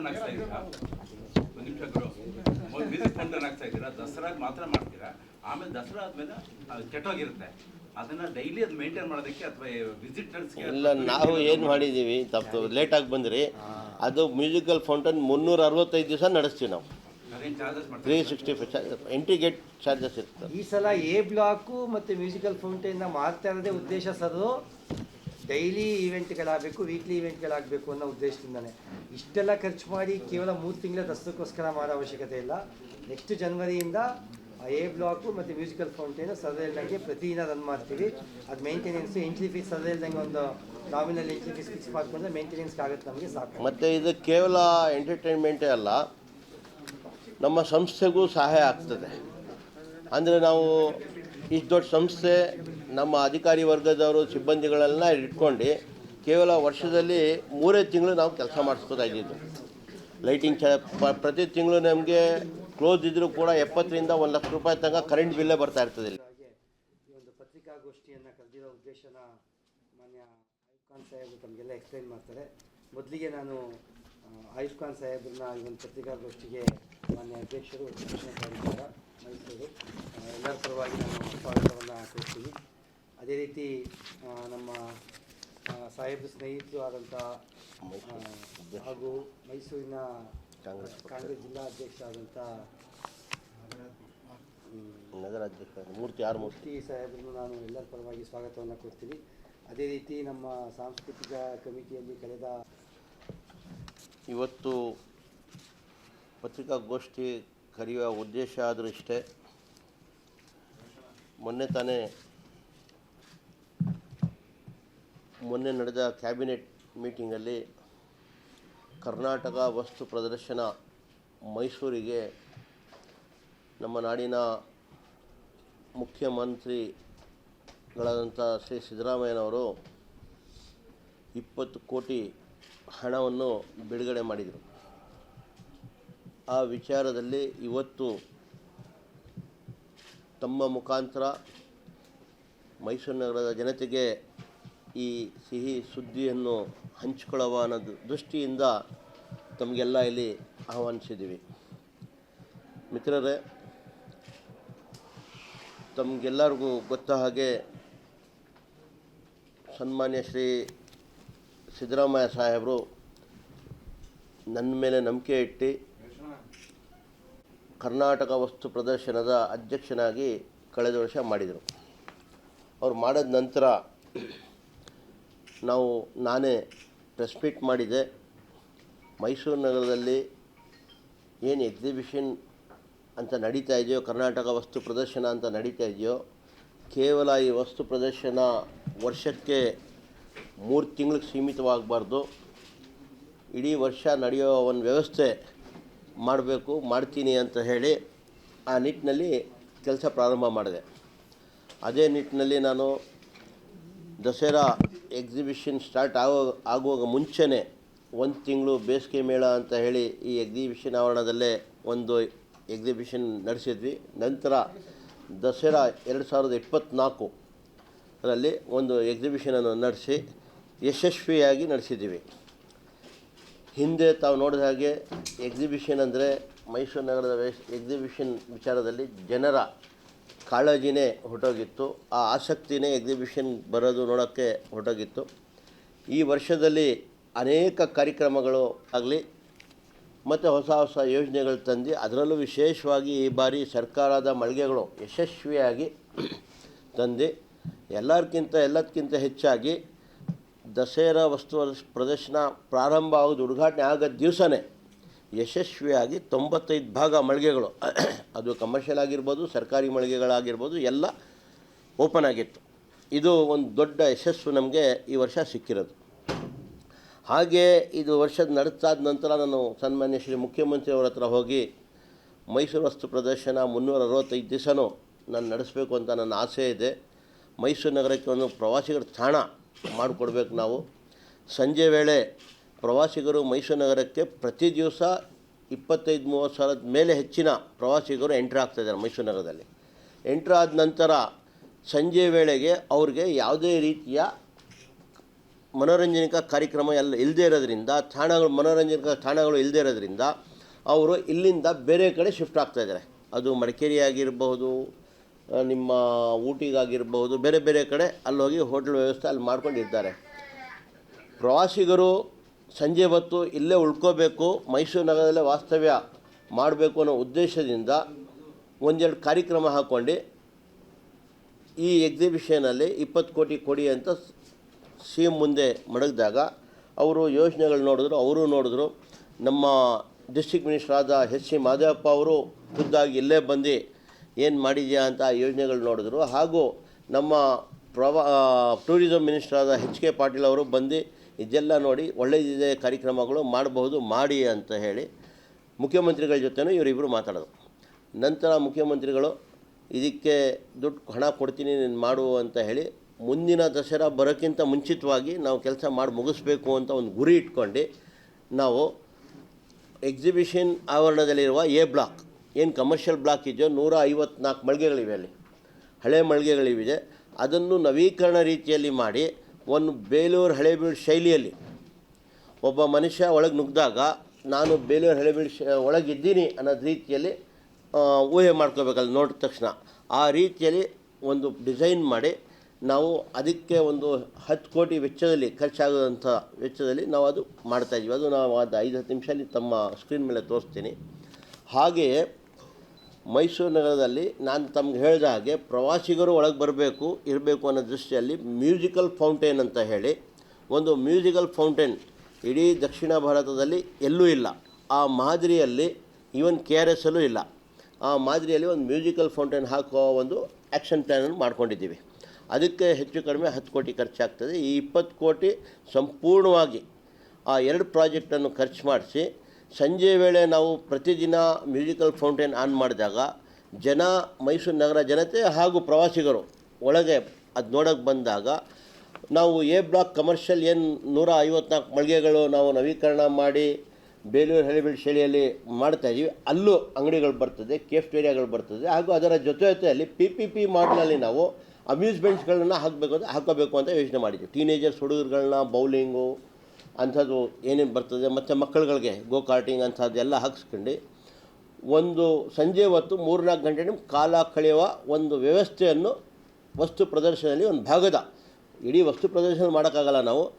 Fountain ಆಗ್ತಾ ಇದ್ದೀರಾ? ಒಂದು ನಿಮಿಷ ಗುರು ಮ್ಯೂಸಿಕ್ ಫೌಂಟನ್ ಆಗ್ತಾ ಇದ್ದೀರಾ? ದಸರಾಗ ಮಾತ್ರ ಮಾಡ್ತೀರಾ? ಆಮೇಲೆ ದಸರಾ ಆದ್ಮೇಲೆ ಅದು ಕೆಟ್ಟೋಗಿರುತ್ತೆ. ಅದನ್ನ ಡೈಲಿ ಅದು ಮೇಂಟೈನ್ ಮಾಡೋದಕ್ಕೆ ಅಥವಾ ವಿಸಿಟರ್ಸ್ಗೆ ಇಲ್ಲ ನಾವು ಏನು ಮಾಡಿದ್ದೀವಿ ತಪ್ಪು ಲೇಟಾಗಿ ಬಂದ್ರಿ. ಅದು ಮ್ಯೂಸಿಕಲ್ ಫೌಂಟನ್ ಮುನ್ನೂರ ಅರವತ್ತೈದು ದಿವಸ ನಡೆಸ್ತೀವಿ ನಾವು. ತ್ರೀ ಮಾಡ್ತೀವಿ sixty five entry gate charges ಇರ್ತದೆ. ಈ ಸಲ ಎ ಬ್ಲಾಕು ಮತ್ತು ಮ್ಯೂಸಿಕಲ್ ಫೌಂಟೈನ್ ಮಾಡ್ತಾ ಇರೋದೇ ಉದ್ದೇಶ ಸರ್ ಡೈಲಿ ಈವೆಂಟ್ಗಳಾಗಬೇಕು ವೀಕ್ಲಿ ಈವೆಂಟ್ಗಳಾಗಬೇಕು ಅನ್ನೋ ಉದ್ದೇಶದಿಂದಾನೆ. ಇಷ್ಟೆಲ್ಲ ಖರ್ಚು ಮಾಡಿ ಕೇವಲ ಮೂರು ತಿಂಗಳ ದಸಕ್ಕೋಸ್ಕರ ಮಾಡೋ ಅವಶ್ಯಕತೆ ಇಲ್ಲ. ನೆಕ್ಸ್ಟ್ ಜನವರಿಯಿಂದ ಎ ಬ್ಲಾಕು ಮತ್ತು ಮ್ಯೂಸಿಕಲ್ ಫೌಂಟೇನು ಸದೇಲ್ದಂಗೆ ಪ್ರತಿದಿನ ರನ್ ಮಾಡ್ತೀವಿ. ಅದು ಮೇಂಟೆನೆನ್ಸ್ ಎಂಟ್ರಿ ಫೀಸ್ ಸರ್ ಹೇಳ್ದಂಗೆ ಒಂದು ನಾಮಿನಲ್ ಎಂಟ್ರಿ ಫೀಸ್ ಫಿಕ್ಸ್ ಮಾಡಿಕೊಂಡ್ರೆ ಮೇಂಟೆನೆನ್ಸ್ಗೆ ಆಗುತ್ತೆ ನಮಗೆ ಸಾಕು. ಮತ್ತು ಇದು ಕೇವಲ ಎಂಟರ್ಟೈನ್ಮೆಂಟೇ ಅಲ್ಲ, ನಮ್ಮ ಸಂಸ್ಥೆಗೂ ಸಹಾಯ ಆಗ್ತದೆ. ಅಂದರೆ ನಾವು ಇಷ್ಟು ದೊಡ್ಡ ಸಂಸ್ಥೆ, ನಮ್ಮ ಅಧಿಕಾರಿ ವರ್ಗದವರು ಸಿಬ್ಬಂದಿಗಳೆಲ್ಲ ಇಟ್ಕೊಂಡು ಕೇವಲ ವರ್ಷದಲ್ಲಿ ಮೂರೇ ತಿಂಗಳು ನಾವು ಕೆಲಸ ಮಾಡಿಸ್ಕೋತಾ ಲೈಟಿಂಗ್ ಚ ಪ್ರತಿ ತಿಂಗಳು ನಮಗೆ ಕ್ಲೋಸ್ ಇದ್ದರೂ ಕೂಡ ಎಪ್ಪತ್ತರಿಂದ ಒಂದು ಲಕ್ಷ ರೂಪಾಯಿ ತನಕ ಕರೆಂಟ್ ಬಿಲ್ಲೇ ಬರ್ತಾ ಇರ್ತದೆ ಪತ್ರಿಕಾಗೋಷ್ಠಿಯನ್ನು ಕರೆದಿರೋ ಉದ್ದೇಶನ ಮಾನ್ಯ ಆಯುಷ್ಕಾನ್ ಖಾನ್ ಸಾಹೇಬರು ತಮಗೆಲ್ಲ ಎಕ್ಸ್ಪ್ಲೈನ್ ಮಾಡ್ತಾರೆ. ಮೊದಲಿಗೆ ನಾನು ಆಯುಷ್ಕಾನ್ ಸಾಹೇಬ್ರನ್ನ ಈ ಒಂದು ಪತ್ರಿಕಾಗೋಷ್ಠಿಗೆ ಮಾನ್ಯ ಅಧ್ಯಕ್ಷರು, ಶಿಕ್ಷಣ ಕಾರ್ಯಕ್ರಮ ಮೈಸೂರು ಎಲ್ಲರ ಪರವಾಗಿ ನಾನು ಸ್ವಾಗತವನ್ನು ಕೊಡ್ತೀನಿ. ಅದೇ ರೀತಿ ನಮ್ಮ ಸಾಹೇಬ್ರ ಸ್ನೇಹಿತರು ಆದಂಥ ಆ, ಹಾಗೂ ಮೈಸೂರಿನ ಕಾಂಗ್ರೆಸ್ ಕಾಂಗ್ರೆಸ್ ಜಿಲ್ಲಾ ಅಧ್ಯಕ್ಷ ಆದಂಥ ನಗರಾಧ್ಯಕ್ಷ ಮೂರ್ತಿ ಆರು ಮೂರ್ತಿ. ಮೂರ್ತಿ ಸಾಹೇಬ್ರನ್ನು ನಾನು ಎಲ್ಲರ ಪರವಾಗಿ ಸ್ವಾಗತವನ್ನು ಕೊಡ್ತೀನಿ. ಅದೇ ರೀತಿ ನಮ್ಮ ಸಾಂಸ್ಕೃತಿಕ ಕಮಿಟಿಯಲ್ಲಿ ಕಳೆದ ಇವತ್ತು ಪತ್ರಿಕಾಗೋಷ್ಠಿ ಕರೆಯುವ ಉದ್ದೇಶ ಆದರೂ ಇಷ್ಟೇ. ಮೊನ್ನೆ ತಾನೇ ಮೊನ್ನೆ ನಡೆದ ಕ್ಯಾಬಿನೆಟ್ ಮೀಟಿಂಗಲ್ಲಿ ಕರ್ನಾಟಕ ವಸ್ತು ಪ್ರದರ್ಶನ ಮೈಸೂರಿಗೆ ನಮ್ಮ ನಾಡಿನ ಮುಖ್ಯಮಂತ್ರಿಗಳಾದಂಥ ಶ್ರೀ ಸಿದ್ದರಾಮಯ್ಯನವರು ಇಪ್ಪತ್ತು ಕೋಟಿ ಹಣವನ್ನು ಬಿಡುಗಡೆ ಮಾಡಿದರು. ಆ ವಿಚಾರದಲ್ಲಿ ಇವತ್ತು ತಮ್ಮ ಮುಖಾಂತರ ಮೈಸೂರು ನಗರದ ಜನತೆಗೆ ಈ ಸಿಹಿ ಸುದ್ದಿಯನ್ನು ಹಂಚಿಕೊಳ್ಳುವ ಅನ್ನೋದು ದೃಷ್ಟಿಯಿಂದ ತಮಗೆಲ್ಲ ಇಲ್ಲಿ ಆಹ್ವಾನಿಸಿದ್ದೀವಿ. ಮಿತ್ರರೇ, ತಮಗೆಲ್ಲರಿಗೂ ಗೊತ್ತ ಹಾಗೆ ಸನ್ಮಾನ್ಯ ಶ್ರೀ ಸಿದ್ದರಾಮಯ್ಯ ಸಾಹೇಬರು ನನ್ನ ಮೇಲೆ ನಂಬಿಕೆ ಇಟ್ಟು ಕರ್ನಾಟಕ ವಸ್ತು ಪ್ರದರ್ಶನದ ಅಧ್ಯಕ್ಷನಾಗಿ ಕಳೆದ ವರ್ಷ ಮಾಡಿದರು. ಅವ್ರು ಮಾಡಿದ ನಂತರ ನಾವು ನಾನೇ ಪ್ರೆಸ್ ಮೀಟ್ ಮಾಡಿದೆ. ಮೈಸೂರು ನಗರದಲ್ಲಿ ಏನು ಎಕ್ಸಿಬಿಷನ್ ಅಂತ ನಡೀತಾ ಇದೆಯೋ, ಕರ್ನಾಟಕ ವಸ್ತು ಪ್ರದರ್ಶನ ಅಂತ ನಡೀತಾ ಇದೆಯೋ, ಕೇವಲ ಈ ವಸ್ತು ಪ್ರದರ್ಶನ ವರ್ಷಕ್ಕೆ ಮೂರು ತಿಂಗಳಿಗೆ ಸೀಮಿತವಾಗಬಾರ್ದು. ಇಡೀ ವರ್ಷ ನಡೆಯೋ ಒಂದು ವ್ಯವಸ್ಥೆ ಮಾಡಬೇಕು, ಮಾಡ್ತೀನಿ ಅಂತ ಹೇಳಿ ಆ ನಿಟ್ಟಿನಲ್ಲಿ ಕೆಲಸ ಪ್ರಾರಂಭ ಮಾಡಿದೆ. ಅದೇ ನಿಟ್ಟಿನಲ್ಲಿ ನಾನು ದಸರಾ ಎಕ್ಸಿಬಿಷನ್ ಸ್ಟಾರ್ಟ್ ಆಗೋ, ಆಗುವಾಗ ಮುಂಚೆನೇ ಒಂದು ತಿಂಗಳು ಬೇಸಿಗೆ ಮೇಳ ಅಂತ ಹೇಳಿ ಈ ಎಕ್ಸಿಬಿಷನ್ ಆವರಣದಲ್ಲೇ ಒಂದು ಎಕ್ಸಿಬಿಷನ್ ನಡೆಸಿದ್ವಿ. ನಂತರ ದಸರಾ ಎರಡು ಸಾವಿರದ ಇಪ್ಪತ್ತ್ನಾಲ್ಕು ಅದರಲ್ಲಿ ಒಂದು ಎಕ್ಸಿಬಿಷನನ್ನು ನಡೆಸಿ ಯಶಸ್ವಿಯಾಗಿ ನಡೆಸಿದ್ದೀವಿ. ಹಿಂದೆ ತಾವು ನೋಡಿದ ಹಾಗೆ ಎಕ್ಸಿಬಿಷನ್ ಅಂದರೆ ಮೈಸೂರು ನಗರದ ಎಕ್ಸಿಬಿಷನ್ ವಿಚಾರದಲ್ಲಿ ಜನರ ಕಾಳಜಿನೇ ಹೊರಟೋಗಿತ್ತು ಆ ಆಸಕ್ತಿನೇ ಎಕ್ಸಿಬಿಷನ್ ಬರೋದು ನೋಡೋಕ್ಕೆ ಹೊರಟೋಗಿತ್ತು ಈ ವರ್ಷದಲ್ಲಿ ಅನೇಕ ಕಾರ್ಯಕ್ರಮಗಳು ಆಗಲಿ, ಮತ್ತು ಹೊಸ ಹೊಸ ಯೋಜನೆಗಳು ತಂದು, ಅದರಲ್ಲೂ ವಿಶೇಷವಾಗಿ ಈ ಬಾರಿ ಸರ್ಕಾರದ ಮಳಿಗೆಗಳು ಯಶಸ್ವಿಯಾಗಿ ತಂದು ಎಲ್ಲರಿಗಿಂತ ಎಲ್ಲದಕ್ಕಿಂತ ಹೆಚ್ಚಾಗಿ ದಸರಾ ವಸ್ತು ಪ್ರದರ್ಶನ ಪ್ರಾರಂಭ ಆಗೋದು, ಉದ್ಘಾಟನೆ ಆಗೋ ದಿವಸನೇ ಯಶಸ್ವಿಯಾಗಿ ತೊಂಬತ್ತೈದು ಭಾಗ ಮಳಿಗೆಗಳು. ಅದು ಕಮರ್ಷಿಯಲ್ ಆಗಿರ್ಬೋದು, ಸರ್ಕಾರಿ ಮಳಿಗೆಗಳಾಗಿರ್ಬೋದು, ಎಲ್ಲ ಓಪನ್ ಆಗಿತ್ತು. ಇದು ಒಂದು ದೊಡ್ಡ ಯಶಸ್ಸು ನಮಗೆ ಈ ವರ್ಷ ಸಿಕ್ಕಿರೋದು. ಹಾಗೆ ಇದು ವರ್ಷದ ನಡೆಸಾದ ನಂತರ ನಾನು ಸನ್ಮಾನ್ಯ ಶ್ರೀ ಮುಖ್ಯಮಂತ್ರಿಯವರ ಹತ್ರ ಹೋಗಿ ಮೈಸೂರು ವಸ್ತು ಪ್ರದರ್ಶನ ಮುನ್ನೂರ ಅರವತ್ತೈದು ದಿವಸನೂ ನಾನು ನಡೆಸಬೇಕು ಅಂತ ನನ್ನ ಆಸೆ ಇದೆ. ಮೈಸೂರು ನಗರಕ್ಕೆ ಒಂದು ಪ್ರವಾಸಿಗರ ತಾಣ ಮಾಡಿಕೊಡ್ಬೇಕು ನಾವು. ಸಂಜೆ ವೇಳೆ ಪ್ರವಾಸಿಗರು ಮೈಸೂರು ನಗರಕ್ಕೆ ಪ್ರತಿ ದಿವಸ ಇಪ್ಪತ್ತೈದು, ಮೂವತ್ತು ಸಾವಿರದ ಮೇಲೆ ಹೆಚ್ಚಿನ ಪ್ರವಾಸಿಗರು ಎಂಟ್ರ್ ಆಗ್ತಾಯಿದ್ದಾರೆ ಮೈಸೂರು ನಗರದಲ್ಲಿ. ಎಂಟ್ರ್ ಆದ ನಂತರ ಸಂಜೆ ವೇಳೆಗೆ ಅವ್ರಿಗೆ ಯಾವುದೇ ರೀತಿಯ ಮನೋರಂಜನಿಕ ಕಾರ್ಯಕ್ರಮ ಎಲ್ಲ ಇಲ್ಲದೇ ಇರೋದ್ರಿಂದ, ತಾಣಗಳು, ಮನೋರಂಜನಿಕ ತಾಣಗಳು ಇಲ್ಲದೇ ಇರೋದ್ರಿಂದ ಅವರು ಇಲ್ಲಿಂದ ಬೇರೆ ಕಡೆ ಶಿಫ್ಟ್ ಆಗ್ತಾ ಇದ್ದಾರೆ. ಅದು ಮಡಿಕೇರಿ ಆಗಿರಬಹುದು ನಿಮ್ಮ ಊಟಿಗಾಗಿರ್ಬಹುದು, ಬೇರೆ ಬೇರೆ ಕಡೆ ಅಲ್ಲಿ ಹೋಗಿ ಹೋಟ್ಲ್ ವ್ಯವಸ್ಥೆ ಅಲ್ಲಿ ಮಾಡ್ಕೊಂಡಿರ್ತಾರೆ ಪ್ರವಾಸಿಗರು ಸಂಜೆ ಹೊತ್ತು ಇಲ್ಲೇ ಉಳ್ಕೋಬೇಕು, ಮೈಸೂರು ನಗರದಲ್ಲೇ ವಾಸ್ತವ್ಯ ಮಾಡಬೇಕು ಅನ್ನೋ ಉದ್ದೇಶದಿಂದ ಒಂದೆರಡು ಕಾರ್ಯಕ್ರಮ ಹಾಕ್ಕೊಂಡು ಈ ಎಕ್ಸಿಬಿಷನಲ್ಲಿ ಇಪ್ಪತ್ತು ಕೋಟಿ ಕೊಡಿ ಅಂತ ಸಿ ಎಂ ಮುಂದೆ ಮಡಗಿದಾಗ ಅವರು ಯೋಜನೆಗಳು ನೋಡಿದ್ರು, ಅವರು ನೋಡಿದ್ರು. ನಮ್ಮ ಡಿಸ್ಟಿಕ್ ಮಿನಿಸ್ಟರ್ ಆದ ಎಚ್ ಸಿ ಮಾದೇವಪ್ಪ ಅವರು ಖುದ್ದಾಗಿ ಇಲ್ಲೇ ಬಂದು ಏನು ಮಾಡಿದ್ಯಾ ಅಂತ ಆ ಯೋಜನೆಗಳು ನೋಡಿದ್ರು. ಹಾಗೂ ನಮ್ಮ ಪ್ರವಾ ಟೂರಿಸಂ ಮಿನಿಸ್ಟರ್ ಆದ ಎಚ್ ಕೆ ಪಾಟೀಲ್ ಅವರು ಬಂದು ಇದೆಲ್ಲ ನೋಡಿ ಒಳ್ಳೆಯದಿದೆ ಕಾರ್ಯಕ್ರಮಗಳು ಮಾಡಬಹುದು, ಮಾಡಿ ಅಂತ ಹೇಳಿ ಮುಖ್ಯಮಂತ್ರಿಗಳ ಜೊತೆನೂ ಇವರಿಬ್ಬರು ಮಾತಾಡೋದು. ನಂತರ ಮುಖ್ಯಮಂತ್ರಿಗಳು, ಇದಕ್ಕೆ ದುಡ್ಡು, ಹಣ ಕೊಡ್ತೀನಿ, ನೀನು ಮಾಡು ಅಂತ ಹೇಳಿ ಮುಂದಿನ ದಸರಾ ಬರೋಕ್ಕಿಂತ ಮುಂಚಿತವಾಗಿ ನಾವು ಕೆಲಸ ಮಾಡಿ ಮುಗಿಸ್ಬೇಕು ಅಂತ ಒಂದು ಗುರಿ ಇಟ್ಕೊಂಡು ನಾವು ಎಕ್ಸಿಬಿಷನ್ ಆವರಣದಲ್ಲಿರುವ ಎ ಬ್ಲಾಕ್, ಏನು ಕಮರ್ಷಿಯಲ್ ಬ್ಲಾಕ್ ಇದೆಯೋ ನೂರ ಐವತ್ನಾಲ್ಕು ಮಳಿಗೆಗಳಿವೆ ಅಲ್ಲಿ. ಹಳೆ ಮಳಿಗೆಗಳಿವೆ. ಅದನ್ನು ನವೀಕರಣ ರೀತಿಯಲ್ಲಿ ಮಾಡಿ ಒಂದು ಬೇಲೂರು ಹಳೇಬೀಡು ಶೈಲಿಯಲ್ಲಿ ಒಬ್ಬ ಮನುಷ್ಯ ಒಳಗೆ ನುಗ್ಗಿದಾಗ ನಾನು ಬೇಲೂರು ಹಳೇಬೀಡು ಶ, ಒಳಗಿದ್ದೀನಿ ಅನ್ನೋದು ರೀತಿಯಲ್ಲಿ ಊಹೆ ಮಾಡ್ಕೋಬೇಕಲ್ಲ ನೋಡಿದ ತಕ್ಷಣ. ಆ ರೀತಿಯಲ್ಲಿ ಒಂದು ಡಿಸೈನ್ ಮಾಡಿ, ನಾವು ಅದಕ್ಕೆ ಒಂದು ಹತ್ತು ಕೋಟಿ ವೆಚ್ಚದಲ್ಲಿ ಖರ್ಚಾಗೋದಂಥ ವೆಚ್ಚದಲ್ಲಿ ನಾವು ಅದು ಮಾಡ್ತಾಯಿದ್ವಿ ಅದು ನಾವು ಅದು ಐದು ಹತ್ತು ನಿಮಿಷದಲ್ಲಿ ತಮ್ಮ ಸ್ಕ್ರೀನ್ ಮೇಲೆ ತೋರಿಸ್ತೀನಿ. ಹಾಗೆಯೇ ಮೈಸೂರು ನಗರದಲ್ಲಿ ನಾನು ತಮ್ಗೆ ಹೇಳಿದ ಹಾಗೆ ಪ್ರವಾಸಿಗರು ಒಳಗೆ ಬರಬೇಕು, ಇರಬೇಕು ಅನ್ನೋ ದೃಷ್ಟಿಯಲ್ಲಿ ಮ್ಯೂಸಿಕಲ್ ಫೌಂಟೇನ್ ಅಂತ ಹೇಳಿ ಒಂದು ಮ್ಯೂಸಿಕಲ್ ಫೌಂಟೇನ್ ಇಡೀ ದಕ್ಷಿಣ ಭಾರತದಲ್ಲಿ ಎಲ್ಲೂ ಇಲ್ಲ. ಆ ಮಾದರಿಯಲ್ಲಿ ಈವನ್ ಕೆ ಆರ್ ಎಸ್ ಅಲ್ಲೂ ಇಲ್ಲ. ಆ ಮಾದರಿಯಲ್ಲಿ ಒಂದು ಮ್ಯೂಸಿಕಲ್ ಫೌಂಟೇನ್ ಹಾಕುವ ಒಂದು ಆ್ಯಕ್ಷನ್ ಪ್ಲ್ಯಾನನ್ನು ಮಾಡ್ಕೊಂಡಿದ್ದೀವಿ. ಅದಕ್ಕೆ ಹೆಚ್ಚು ಕಡಿಮೆ ಹತ್ತು ಕೋಟಿ ಖರ್ಚಾಗ್ತದೆ. ಈ ಇಪ್ಪತ್ತು ಕೋಟಿ ಸಂಪೂರ್ಣವಾಗಿ ಆ ಎರಡು ಪ್ರಾಜೆಕ್ಟನ್ನು ಖರ್ಚು ಮಾಡಿಸಿ ಸಂಜೆ ವೇಳೆ ನಾವು ಪ್ರತಿದಿನ ಮ್ಯೂಸಿಕಲ್ ಫೌಂಟೇನ್ ಆನ್ ಮಾಡಿದಾಗ ಜನ ಮೈಸೂರು ನಗರ ಜನತೆ ಹಾಗೂ ಪ್ರವಾಸಿಗರು ಒಳಗೆ ಅದು ನೋಡೋಕ್ಕೆ ಬಂದಾಗ ನಾವು ಎ ಬ್ಲಾಕ್ ಕಮರ್ಷಿಯಲ್ ಏನು ನೂರ ಐವತ್ನಾಲ್ಕು ಮಳಿಗೆಗಳು ನಾವು ನವೀಕರಣ ಮಾಡಿ ಬೇಲೂರು ಹಳೆಬೀಡು ಶೈಲಿಯಲ್ಲಿ ಮಾಡ್ತಾಯಿದ್ದೀವಿ ಅಲ್ಲೂ ಅಂಗಡಿಗಳು ಬರ್ತದೆ, ಕೇಫ್ಟೇರಿಯಾಗಳು ಬರ್ತದೆ ಹಾಗೂ ಅದರ ಜೊತೆ ಜೊತೆಯಲ್ಲಿ ಪಿ ಪಿ ಪಿ ಮಾಡಲಲ್ಲಿ ನಾವು ಅಮ್ಯೂಸ್ಮೆಂಟ್ಸ್ಗಳನ್ನ ಹಾಕಬೇಕು ಅಂತ ಹಾಕೋಬೇಕು ಅಂತ ಯೋಚನೆ ಮಾಡಿದ್ದೀವಿ. ಟೀನೇಜರ್ಸ್, ಹುಡುಗರುಗಳನ್ನ ಬೌಲಿಂಗು ಅಂಥದ್ದು ಏನೇನು ಬರ್ತದೆ ಮತ್ತು ಮಕ್ಕಳುಗಳಿಗೆ ಗೋ ಕಾರ್ಟಿಂಗ್ ಅಂಥದ್ದೆಲ್ಲ ಹಾಕ್ಸ್ಕೊಂಡು ಒಂದು ಸಂಜೆ ಹೊತ್ತು ಮೂರ್ನಾಲ್ಕು ಗಂಟೆ ಕಾಲ ಕಳೆಯುವ ಒಂದು ವ್ಯವಸ್ಥೆಯನ್ನು ವಸ್ತು ಪ್ರದರ್ಶನದಲ್ಲಿ ಒಂದು ಭಾಗದ. ಇಡೀ ವಸ್ತು ಪ್ರದರ್ಶನ ಮಾಡೋಕ್ಕಾಗಲ್ಲ ನಾವು.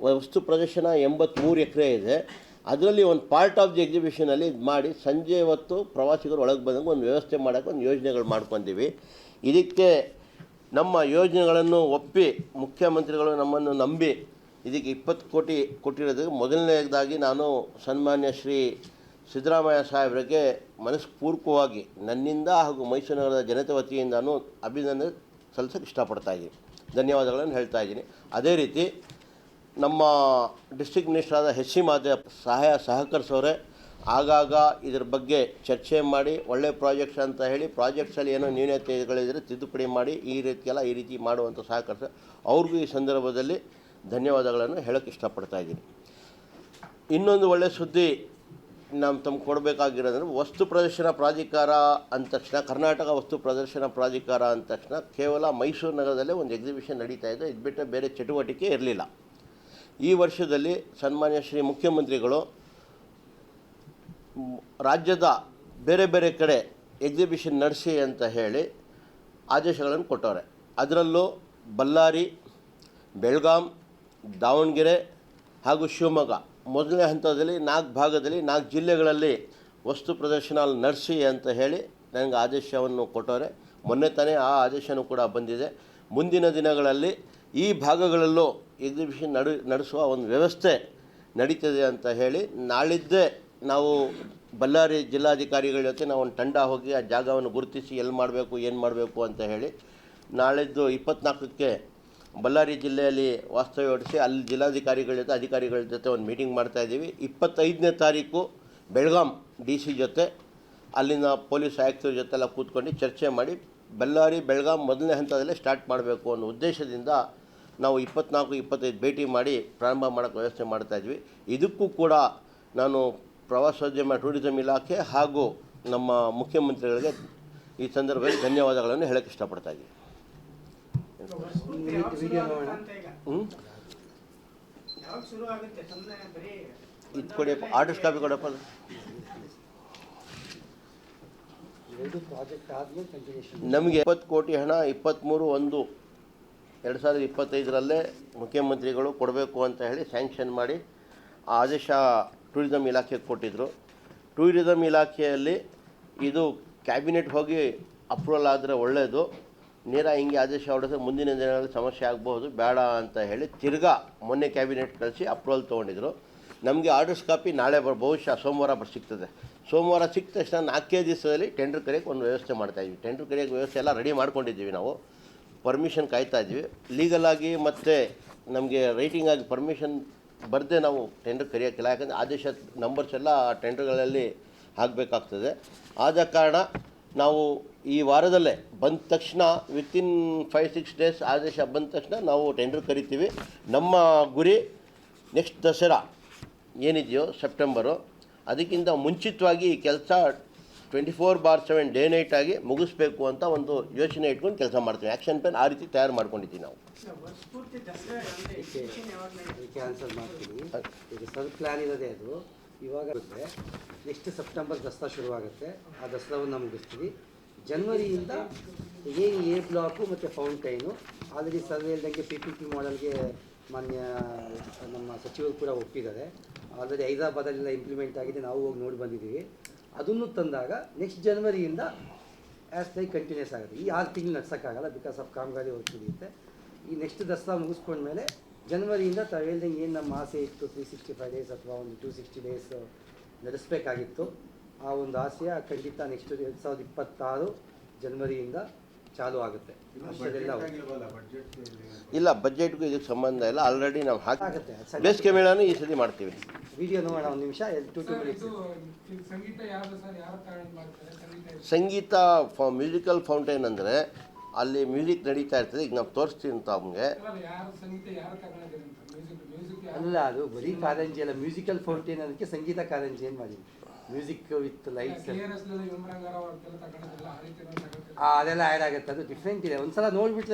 ವಸ್ತು ಪ್ರದರ್ಶನ ಎಂಬತ್ತ್ಮೂರು ಎಕರೆ ಇದೆ. ಅದರಲ್ಲಿ ಒಂದು ಪಾರ್ಟ್ ಆಫ್ ದಿ ಎಕ್ಸಿಬಿಷನಲ್ಲಿ ಇದು ಮಾಡಿ ಸಂಜೆ ಹೊತ್ತು ಪ್ರವಾಸಿಗರು ಒಳಗೆ ಬಂದಂಗೆ ಒಂದು ವ್ಯವಸ್ಥೆ ಮಾಡೋಕ್ಕೆ ಒಂದು ಯೋಜನೆಗಳು ಮಾಡ್ಕೊಂತೀವಿ. ಇದಕ್ಕೆ ನಮ್ಮ ಯೋಜನೆಗಳನ್ನು ಒಪ್ಪಿ ಮುಖ್ಯಮಂತ್ರಿಗಳು ನಮ್ಮನ್ನು ನಂಬಿ ಇದಕ್ಕೆ ಇಪ್ಪತ್ತು ಕೋಟಿ ಕೊಟ್ಟಿರೋದಕ್ಕೆ ಮೊದಲನೇದಾಗಿ ನಾನು ಸನ್ಮಾನ್ಯ ಶ್ರೀ ಸಿದ್ದರಾಮಯ್ಯ ಸಾಹೇಬರಿಗೆ ಮನಸ್ಪೂರ್ವಕವಾಗಿ ನನ್ನಿಂದ ಹಾಗೂ ಮೈಸೂರು ನಗರದ ಜನತೆ ವತಿಯಿಂದನೂ ಅಭಿನಂದನೆ ಸಲ್ಲಿಸೋಕ್ಕೆ ಇಷ್ಟಪಡ್ತಾ ಇದ್ದೀನಿ. ಧನ್ಯವಾದಗಳನ್ನು ಹೇಳ್ತಾ ಇದ್ದೀನಿ. ಅದೇ ರೀತಿ ನಮ್ಮ ಡಿಸ್ಟಿಕ್ ಮಿನಿಸ್ಟರ್ ಆದ ಎಚ್ ಸಿ ಮಾದೇ ಸಹಾಯ ಸಹಕರಿಸೋರೆ. ಆಗಾಗ ಇದ್ರ ಬಗ್ಗೆ ಚರ್ಚೆ ಮಾಡಿ, ಒಳ್ಳೆ ಪ್ರಾಜೆಕ್ಟ್ಸ್ ಅಂತ ಹೇಳಿ ಪ್ರಾಜೆಕ್ಟ್ಸಲ್ಲಿ ಏನೋ ನ್ಯೂನತೆಗಳಿದ್ರೆ ತಿದ್ದುಪಡಿ ಮಾಡಿ ಈ ರೀತಿಯೆಲ್ಲ ಈ ರೀತಿ ಮಾಡುವಂಥ ಸಹಕರಿಸ ಅವ್ರಿಗೂ ಈ ಸಂದರ್ಭದಲ್ಲಿ ಧನ್ಯವಾದಗಳನ್ನು ಹೇಳೋಕ್ಕೆ ಇಷ್ಟಪಡ್ತಾ ಇದ್ದೀನಿ. ಇನ್ನೊಂದು ಒಳ್ಳೆಯ ಸುದ್ದಿ ನಾವು ತಮ್ಗೆ ಕೊಡಬೇಕಾಗಿರೋದ್ರೆ ವಸ್ತು ಪ್ರದರ್ಶನ ಪ್ರಾಧಿಕಾರ ಅಂದ ತಕ್ಷಣ, ಕರ್ನಾಟಕ ವಸ್ತು ಪ್ರದರ್ಶನ ಪ್ರಾಧಿಕಾರ ಅಂದ ತಕ್ಷಣ ಕೇವಲ ಮೈಸೂರು ನಗರದಲ್ಲೇ ಒಂದು ಎಕ್ಸಿಬಿಷನ್ ನಡೀತಾ ಇದೆ. ಇದು ಬಿಟ್ಟರೆ ಬೇರೆ ಚಟುವಟಿಕೆ ಇರಲಿಲ್ಲ. ಈ ವರ್ಷದಲ್ಲಿ ಸನ್ಮಾನ್ಯ ಶ್ರೀ ಮುಖ್ಯಮಂತ್ರಿಗಳು ರಾಜ್ಯದ ಬೇರೆ ಬೇರೆ ಕಡೆ ಎಕ್ಸಿಬಿಷನ್ ನಡೆಸಿ ಅಂತ ಹೇಳಿ ಆದೇಶಗಳನ್ನು ಕೊಟ್ಟವ್ರೆ. ಅದರಲ್ಲೂ ಬಳ್ಳಾರಿ, ಬೆಳಗಾಂ ದಾವಣಗೆರೆ ಹಾಗೂ ಶಿವಮೊಗ್ಗ. ಮೊದಲನೇ ಹಂತದಲ್ಲಿ ನಾಲ್ಕು ಭಾಗದಲ್ಲಿ, ನಾಲ್ಕು ಜಿಲ್ಲೆಗಳಲ್ಲಿ ವಸ್ತು ಪ್ರದರ್ಶನ ನಡೆಸಿ ಅಂತ ಹೇಳಿ ನನಗೆ ಆದೇಶವನ್ನು ಕೊಟ್ಟವ್ರೆ. ಮೊನ್ನೆ ತಾನೇ ಆ ಆದೇಶನೂ ಕೂಡ ಬಂದಿದೆ. ಮುಂದಿನ ದಿನಗಳಲ್ಲಿ ಈ ಭಾಗಗಳಲ್ಲೂ ಎಕ್ಸಿಬಿಷನ್ ನಡು, ನಡೆಸುವ ಒಂದು ವ್ಯವಸ್ಥೆ ನಡೀತದೆ ಅಂತ ಹೇಳಿ ನಾಳಿದ್ದೇ ನಾವು ಬಳ್ಳಾರಿ ಜಿಲ್ಲಾಧಿಕಾರಿಗಳ ಜೊತೆ ನಾವು ಒಂದು ತಂಡ ಹೋಗಿ ಆ ಜಾಗವನ್ನು ಗುರುತಿಸಿ ಎಲ್ಲಿ ಮಾಡಬೇಕು, ಏನು ಮಾಡಬೇಕು ಅಂತ ಹೇಳಿ ನಾಳಿದ್ದು ಇಪ್ಪತ್ನಾಲ್ಕಕ್ಕೆ ಬಳ್ಳಾರಿ ಜಿಲ್ಲೆಯಲ್ಲಿ ವಾಸ್ತವ್ಯ ಹೊಡಿಸಿ ಅಲ್ಲಿ ಜಿಲ್ಲಾಧಿಕಾರಿಗಳ ಜೊತೆ ಅಧಿಕಾರಿಗಳ ಜೊತೆ ಒಂದು ಮೀಟಿಂಗ್ ಮಾಡ್ತಾ ಇದ್ದೀವಿ. ಇಪ್ಪತ್ತೈದನೇ ತಾರೀಕು ಬೆಳಗಾಂ ಡಿ ಸಿ ಜೊತೆ ಅಲ್ಲಿನ ಪೊಲೀಸ್ ಆಯುಕ್ತರ ಜೊತೆ ಎಲ್ಲ ಕೂತ್ಕೊಂಡು ಚರ್ಚೆ ಮಾಡಿ ಬಳ್ಳಾರಿ, ಬೆಳಗಾಂ ಮೊದಲನೇ ಹಂತದಲ್ಲೇ ಸ್ಟಾರ್ಟ್ ಮಾಡಬೇಕು ಅನ್ನೋ ಉದ್ದೇಶದಿಂದ ನಾವು ಇಪ್ಪತ್ನಾಲ್ಕು, ಇಪ್ಪತ್ತೈದು ಭೇಟಿ ಮಾಡಿ ಪ್ರಾರಂಭ ಮಾಡೋಕ್ಕೆ ವ್ಯವಸ್ಥೆ ಮಾಡ್ತಾಯಿದ್ವಿ ಇದಕ್ಕೂ ಕೂಡ ನಾನು ಪ್ರವಾಸೋದ್ಯಮ ಟೂರಿಸಂ ಇಲಾಖೆ ಹಾಗೂ ನಮ್ಮ ಮುಖ್ಯಮಂತ್ರಿಗಳಿಗೆ ಈ ಸಂದರ್ಭದಲ್ಲಿ ಧನ್ಯವಾದಗಳನ್ನು ಹೇಳೋಕ್ಕೆ ಇಷ್ಟಪಡ್ತಾ ಇದ್ದೀನಿ. ವಿಡಿಯೋ ನೋಡೋಣ ಹ್ಞೂ ಇದು ಕೊಡಿಯಪ್ಪ ಆರ್ಡರ್ಸ್ ಕಾಪಿ ಕೊಡಪ್ಪ ನಮಗೆ ಇಪ್ಪತ್ತು ಕೋಟಿ ಹಣ ಇಪ್ಪತ್ತ್ಮೂರು ಒಂದು. ಎರಡು ಸಾವಿರದ ಇಪ್ಪತ್ತೈದರಲ್ಲೇ ಮುಖ್ಯಮಂತ್ರಿಗಳು ಕೊಡಬೇಕು ಅಂತ ಹೇಳಿ ಸ್ಯಾಂಕ್ಷನ್ ಮಾಡಿ ಆ ಆದೇಶ ಟೂರಿಸಮ್ ಇಲಾಖೆಗೆ ಕೊಟ್ಟಿದ್ದರು ಟೂರಿಸಮ್ ಇಲಾಖೆಯಲ್ಲಿ ಇದು ಕ್ಯಾಬಿನೆಟ್ ಹೋಗಿ ಅಪ್ರೂವಲ್ ಆದರೆ ಒಳ್ಳೆಯದು ನೇರ ಹಿಂಗೆ ಆದೇಶ ಹೊಡೆದ್ರೆ ಮುಂದಿನ ದಿನಗಳಲ್ಲಿ ಸಮಸ್ಯೆ ಆಗಬಹುದು. ಬೇಡ ಅಂತ ಹೇಳಿ ತಿರ್ಗಾ ಮೊನ್ನೆ ಕ್ಯಾಬಿನೆಟ್ ಕಳಿಸಿ ಅಪ್ರೂವಲ್ ತೊಗೊಂಡಿದ್ರು. ನಮಗೆ ಆರ್ಡರ್ಸ್ ಕಾಪಿ ನಾಳೆ ಬರ್ ಬಹುಶಃ ಸೋಮವಾರ ಸಿಗ್ತದೆ. ಸೋಮವಾರ ಸಿಕ್ಕ ತಕ್ಷಣ ನಾಲ್ಕೇ ದಿವಸದಲ್ಲಿ ಟೆಂಡರ್ ಕರೆಯೋಕ್ಕೆ ಒಂದು ವ್ಯವಸ್ಥೆ ಮಾಡ್ತಾಯಿದ್ವಿ ಟೆಂಡರ್ ಕರೆಯೋಕ್ಕೆ ವ್ಯವಸ್ಥೆ ಎಲ್ಲ ರೆಡಿ ಮಾಡ್ಕೊಂಡಿದ್ದೀವಿ ನಾವು. ಪರ್ಮಿಷನ್ ಕಾಯ್ತಾ ಇದ್ವಿ ಲೀಗಲಾಗಿ ಮತ್ತು ನಮಗೆ ರೈಟಿಂಗ್ ಆಗಿ ಪರ್ಮಿಷನ್ ಬರದೆ ನಾವು ಟೆಂಡರ್ ಕರೆಯೋಕ್ಕಿಲ್ಲ ಯಾಕಂದರೆ ಆದೇಶ, ನಂಬರ್ಸ್ ಎಲ್ಲ ಟೆಂಡರ್ಗಳಲ್ಲಿ ಆಗಬೇಕಾಗ್ತದೆ ಆದ ಕಾರಣ ನಾವು ಈ ವಾರದಲ್ಲೇ ಬಂದ ತಕ್ಷಣ ವಿತಿನ್ ಫೈವ್ ಸಿಕ್ಸ್ ಡೇಸ್ ಆದೇಶ ಬಂದ ತಕ್ಷಣ ನಾವು ಟೆಂಡರ್ ಕರಿತೀವಿ. ನಮ್ಮ ಗುರಿ ನೆಕ್ಸ್ಟ್ ದಸರಾ ಏನಿದೆಯೋ ಸೆಪ್ಟೆಂಬರು ಅದಕ್ಕಿಂತ ಮುಂಚಿತವಾಗಿ ಈ ಕೆಲಸ twenty four bar seven day night ಆಗಿ ಮುಗಿಸ್ಬೇಕು ಅಂತ ಒಂದು ಯೋಚನೆ ಇಟ್ಕೊಂಡು ಕೆಲಸ ಮಾಡ್ತೀವಿ. ಆ್ಯಕ್ಷನ್ ಪ್ಲಾನ್ ಆ ರೀತಿ ತಯಾರು ಮಾಡ್ಕೊಂಡಿದ್ದೀವಿ ನಾವು. ಈಗ ಸರ್ ಪ್ಲ್ಯಾನ್ ಇರೋದೇ ಅದು. ಇವಾಗ ನೆಕ್ಸ್ಟ್ ಸೆಪ್ಟೆಂಬರ್ ದಸರಾ ಶುರುವಾಗುತ್ತೆ. ಆ ದಸರಾವನ್ನು ಮುಗಿಸ್ತೀವಿ. ಜನ್ವರಿಯಿಂದ ಏನು ಎ ಬ್ಲಾಕು ಮತ್ತು ಫೌಂಟೈನು. ಆಲ್ರೆಡಿ ಸರ್ವೆ ಇಲ್ದಂಗೆ ಪಿ ಪಿ ಪಿ ಮಾಡಲ್ಗೆ ಮಾನ್ಯ ನಮ್ಮ ಸಚಿವರು ಕೂಡ ಒಪ್ಪಿದ್ದಾರೆ. ಆಲ್ರೆಡಿ ಹೈದರಾಬಾದಲ್ಲೆಲ್ಲ ಇಂಪ್ಲಿಮೆಂಟ್ ಆಗಿದೆ. ನಾವು ಹೋಗಿ ನೋಡಿ ಬಂದಿದ್ದೀವಿ. ಅದನ್ನು ತಂದಾಗ ನೆಕ್ಸ್ಟ್ ಜನ್ವರಿಯಿಂದ ಆ್ಯಸ್ ಲೈಕ್ ಕಂಟಿನ್ಯೂಸ್ ಆಗುತ್ತೆ. ಈ ಆರು ತಿಂಗಳು ನಡ್ಸೋಕ್ಕಾಗಲ್ಲ ಬಿಕಾಸ್ ಆಫ್ ಕಾಮಗಾರಿ ನಡೆಯುತ್ತೆ ಈ ನೆಕ್ಸ್ಟ್ ದಸರಾ ಮುಗಿಸ್ಕೊಂಡ್ಮೇಲೆ ಜನವರಿಯಿಂದ ತಾವು ಹೇಳ್ದಂಗೆ ಏನು ನಮ್ಮ ಆಸೆ ಇತ್ತು ತ್ರೀ ಸಿಕ್ಸ್ಟಿ ಫೈವ್ ಡೇಸ್ ಅಥವಾ ಒಂದು ಟೂ ಸಿಕ್ಸ್ಟಿ ಡೇಸ್ ನಡೆಸಬೇಕಾಗಿತ್ತು. ಆ ಒಂದು ಆಸೆಯ ಖಂಡಿತ ನೆಕ್ಸ್ಟ್ ಎರಡು ಸಾವಿರದ ಇಪ್ಪತ್ತಾರು ಜನ್ವರಿಯಿಂದ ಚಾಲು ಆಗುತ್ತೆ. ಇಲ್ಲ. ಬಜೆಟ್ಗೂ ಇದಕ್ಕೆ ಸಂಬಂಧ ಇಲ್ಲ. ಆಲ್ರೆಡಿ ನಾವು ಹಾಕಿ ಆಗುತ್ತೆ ಅದು ಬೇಸಿಗೆ ಮೇಳನೂ ಈ ಸತಿ ಮಾಡ್ತೀವಿ. ವಿಡಿಯೋ ನೋಡೋಣ ಒಂದು ನಿಮಿಷ ಟು ಟು ಮಿನಿಟ್ಸ್? ಸಂಗೀತ ಫ ಮ್ಯೂಸಿಕಲ್ ಫೌಂಟೇನ್ ಅಂದರೆ ಅಲ್ಲಿ ಮ್ಯೂಸಿಕ್ ನಡೀತಾ ಇರ್ತದೆ. ಈಗ ನಾವು ತೋರಿಸ್ತೀವಿ ತಮಗೆ ಅಲ್ಲ ಯಾರು ಸಂಗೀತ ಯಾರು ತಗೊಂಡಿದ್ದಾರೆ ಅಂತ ಮ್ಯೂಸಿಕ್ ಮ್ಯೂಸಿಕ್ ಅಲ್ಲ ಅದು ಬರೀ ಕಾರಂಜಿ ಅಲ್ಲ ಮ್ಯೂಸಿಕಲ್ ಫೌಂಟೇನ್ ಅದಕ್ಕೆ ಸಂಗೀತ ಕಾರಂಜಿ ಏನು ಮಾಡಿದ್ವಿ ಮ್ಯೂಸಿಕ್ ವಿತ್ ಲೈಟ್ಸ್ ಅದೆಲ್ಲ ಆ್ಯಡ್ ಆಗುತ್ತೆ. ಅದು ಡಿಫ್ರೆಂಟ್ ಇದೆ. ಒಂದ್ಸಲ ನೋಡ್ಬಿಟ್ರೆ